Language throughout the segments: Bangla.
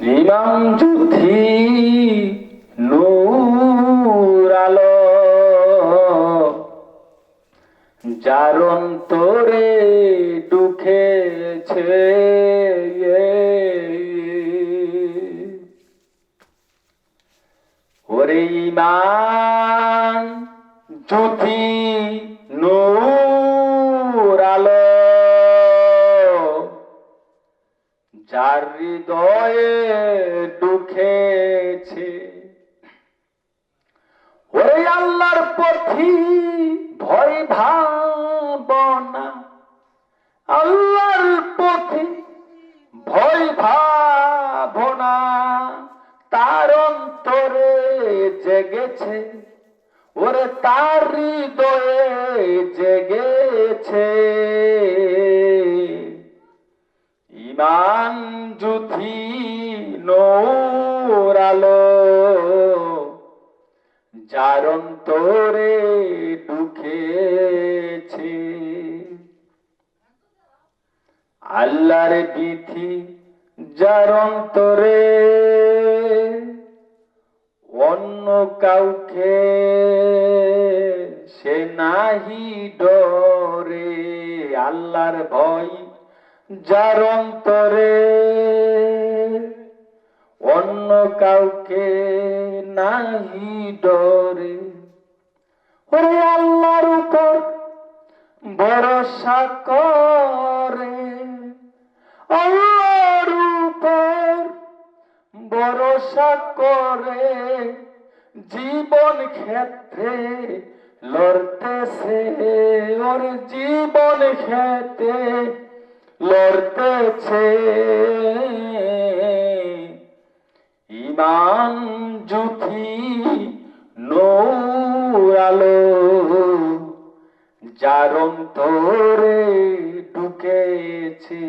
ইমাম যুথি নূর যার অন্তরে দুঃখেছে ওরে ইমান যুথি নূর যার হৃদয়ে দুঃখেছে ওরে আল্লাহর পথি ভয় ভাবনা। আল্লাহর পথি ভয় ভাবনা। তার অন্তরে জেগেছে। ওরে তার নোরালো যার অন্তরে ঢুকেছে আল্লাহর বিধি যার অন্তরে অন্য কাউকে সে নাহি ডরে। আল্লাহর ভয় যার অন্য কাউকে নাহি ডরে। ওরে আল্লাহর উপর ভরসা করে। আল্লাহর উপর ভরসা করে। জীবন ক্ষেত্রে লড়তেছে, ওর জীবন খেতে লড়তেছে। ইমান জুথি নৌরালো যার অন্তরে ঢুকেছে।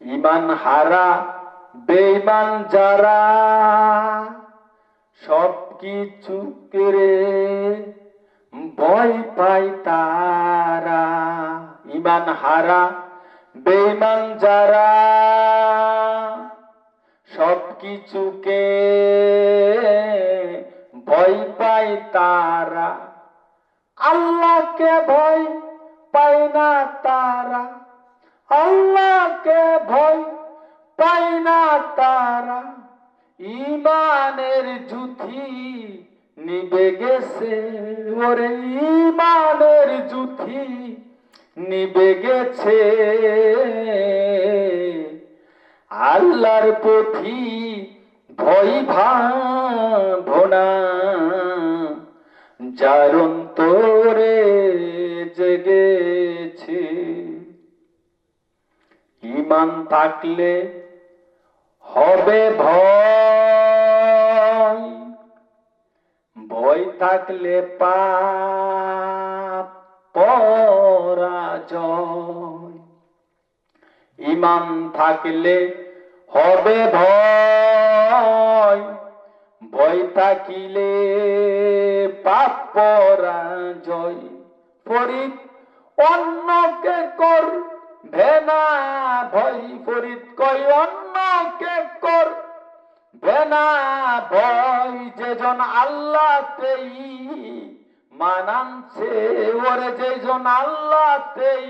ইমান হারা বেইমান যারা সব কিছু কেড়ে ভয় পায় তারা। ইমান হারা বেইমান যারা কিছুকে ভয় পায় তারা। আল্লাহকে ভয় পায় না তারা। আল্লাহকে ভয় পায় না তারা। ইমানের জুথি নিবে গেছে। ওরে ইমানের জুথি নিবে গেছে। আল্লাহর পথি ভয় ভাবনা। যার অন্তরে জেগেছে ইমান থাকলে হবে ভয়। ভয় থাকলে পাপ, পরাজয়। ইমান থাকলে হবে ভয় ভয় থাকিলে পাপ পরাজয়। ফরিদ, অন্যকে কর ভেনা ভয়। ফরিদ কই অন্যকে কর ভেনা ভয়। যেজন আল্লাহতেই মানানছে, ওরে যেজন আল্লাহতেই